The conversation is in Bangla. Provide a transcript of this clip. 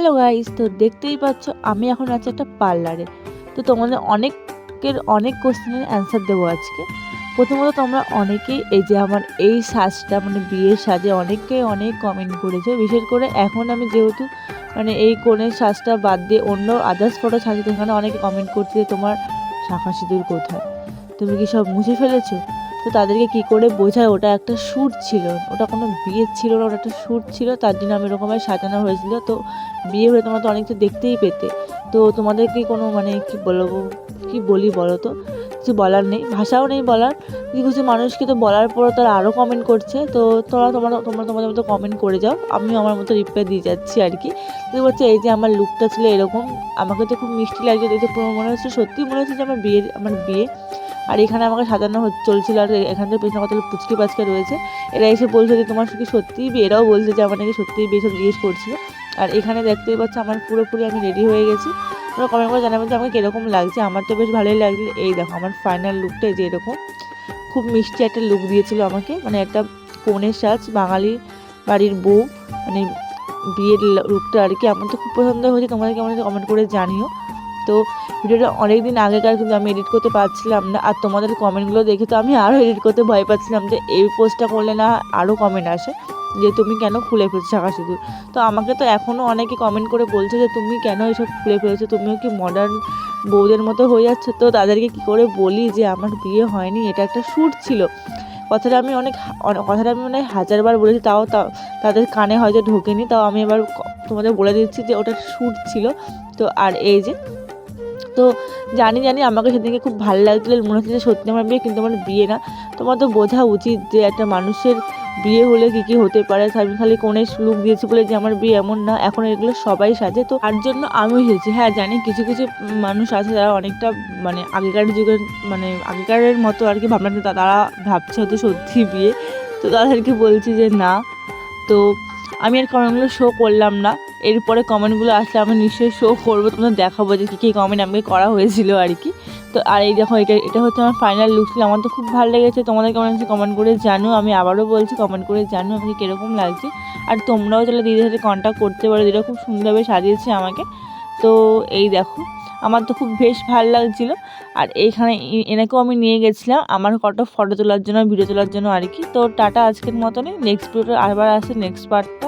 হ্যালো গাইস তো দেখতেই পাচ্ছ, আমি এখন আছি একটা পার্লারে তো তোমাদের অনেকের অনেক কোশ্চেনের অ্যান্সার দেবো আজকে। প্রথমত তোমরা অনেকেই, এই যে আমার এই সাজটা মানে বিয়ের সাজে অনেকে অনেক কমেন্ট করেছে। বিশেষ করে এখন আমি যেহেতু মানে এই কোণের সাজটা বাদ দিয়ে অন্য আদার্স ফটো ছাড়ছি সেখানে অনেকে কমেন্ট করছে তোমার শাখা সিঁদুর কোথায়? তুমি কি সব মুছে ফেলেছো? তো তাদেরকে কি করে বোঝায়? ওটা একটা শ্যুট ছিল। ওটা কোনো বিয়ে ছিল না, ওটা একটা শ্যুট ছিল। তার জন্য আমি এরকমভাবে সাজানো হয়েছিল। তো বিয়ে হলে তোমরা তো অনেক কিছু দেখতেই পেতে। তো তোমাদেরকে কোনো মানে কি বলব, কি বলি বলো তো? কিছু বলার নেই। ভাষাও নেই বলার। কিছু কিছু মানুষকে তো বলার পরও তারা আরও কমেন্ট করছে। তো তোমরা তোমরা তোমরা তোমাদের মতো কমেন্ট করে যাও। আমি আমার মতো রিপ্লাই দিয়ে যাচ্ছি আর কি। তো বলছে, এই যে আমার লুকটা ছিল এরকম, আমাকে তো খুব মিষ্টি লাগছে দেখতে। পুরো মনে হচ্ছে, সত্যি মনে হচ্ছে যে আমার বিয়ের, আমার বিয়ে আর এখানে আমাকে সাজানো চলছিল। আর এখান থেকে পেছনে কত পুচকি পাচকা রয়েছে। এরা এসে বলছে যে, তোমার কি সত্যিই এরাও বলছে যে, আমার নাকি সত্যিই বিয়ে সব জিজ্ঞেস করছিল আর এখানে দেখতেই পাচ্ছ, আমার পুরোপুরি আমি রেডি হয়ে গেছি। তোমরা কমেন্ট করে জানাবেন যে, আমাকে কীরকম লাগছে? আমার তো বেশ ভালোই লাগল এই দেখো, আমার ফাইনাল লুকটা যে এরকম। খুব মিষ্টি একটা লুক দিয়েছিল আমাকে। মানে একটা কনের সাজ বাঙালি বাড়ির বউ। মানে বিয়ের লুকটা আর কি। আমার তো খুব পছন্দ হয়েছে। তোমাদের কেমন কমেন্ট করে জানিও। তো ভিডিওটা অনেক দিন আগেকার কিন্তু আমি এডিট করতে পারছিলাম না। আর তোমাদের কমেন্টগুলো দেখে তো আমি আরও এডিট করতে ভয় পাচ্ছিলাম যে এই পোস্টটা করলে না আরও কমেন্ট আসে যে তুমি কেন খুলে ফেলছো শাখা সিঁদুর? তো আমাকে তো এখনও অনেকে কমেন্ট করে বলছে যে তুমি কেন এসব খুলে ফেলেছো? তুমিও কি মডার্ন বউদের মতো হয়ে যাচ্ছ? তো তাদেরকে কি করে বলি যে আমার বিয়ে হয়নি? এটা একটা শ্যুট ছিল। কথাটা আমি অনেক অনেক- কথাটা আমি মানে হাজারবার বলেছি, তাও তাও তাদের কানে হয়তো ঢোকেনি। তাও আমি এবার তোমাদের বলে দিচ্ছি যে ওটা শ্যুট ছিল। তো আর এই যে তো জানি জানি আমাকে সেদিনকে খুব ভালো লাগছিল, মনে হচ্ছে যে সত্যি আমার বিয়ে, কিন্তু আমার বিয়ে না। তোমার তো বোঝা উচিত যে একটা মানুষের বিয়ে হলে কী কী হতে পারে। আমি খালি কোণে লুক দিয়েছি বলে যে আমার বিয়ে এমন না, এখন এগুলো সবাই সাজে। তো তার জন্য আমিও এসেছি হ্যাঁ জানি কিছু কিছু মানুষ আছে যারা অনেকটা মানে আগেকার যুগের মানে আগেকারের মতো আর কি ভাবনা তারা ভাবছে হয়তো সত্যি বিয়ে। তো তাদেরকে বলছি যে না। তো আমি আর কমেন্টগুলো শো করলাম না। এরপরে কমেন্টগুলো আসলে আমি নিশ্চয়ই শো করব, তোমাদের দেখাবো যে কী কী কমেন্ট আমাকে করা হয়েছিল আর কি। তো আর এই দেখো, এটা এটা হচ্ছে আমার ফাইনাল লুক ছিল, আমার তো খুব ভালো লেগেছে। তোমাদের কেমন লাগছে কমেন্ট করে জানো, আমি আবারও বলছি কমেন্ট করে জানো আমাকে কীরকম লাগছে। আর তোমরাও তাহলে দিদির সাথে কন্ট্যাক্ট করতে পারো দিদিরা খুব সুন্দরভাবে সাজিয়েছে আমাকে। তো এই দেখো, আমার তো খুব বেশ ভালো লাগছিল। আর এইখানে এনাকেও আমি নিয়ে গেছিলাম, আমার কত ফটো তোলার জন্য ভিডিও তোলার জন্য আর কি। তো টাটা আজকের মতনই নেক্সট ভিডিও আবার আসে নেক্সট পার্টটা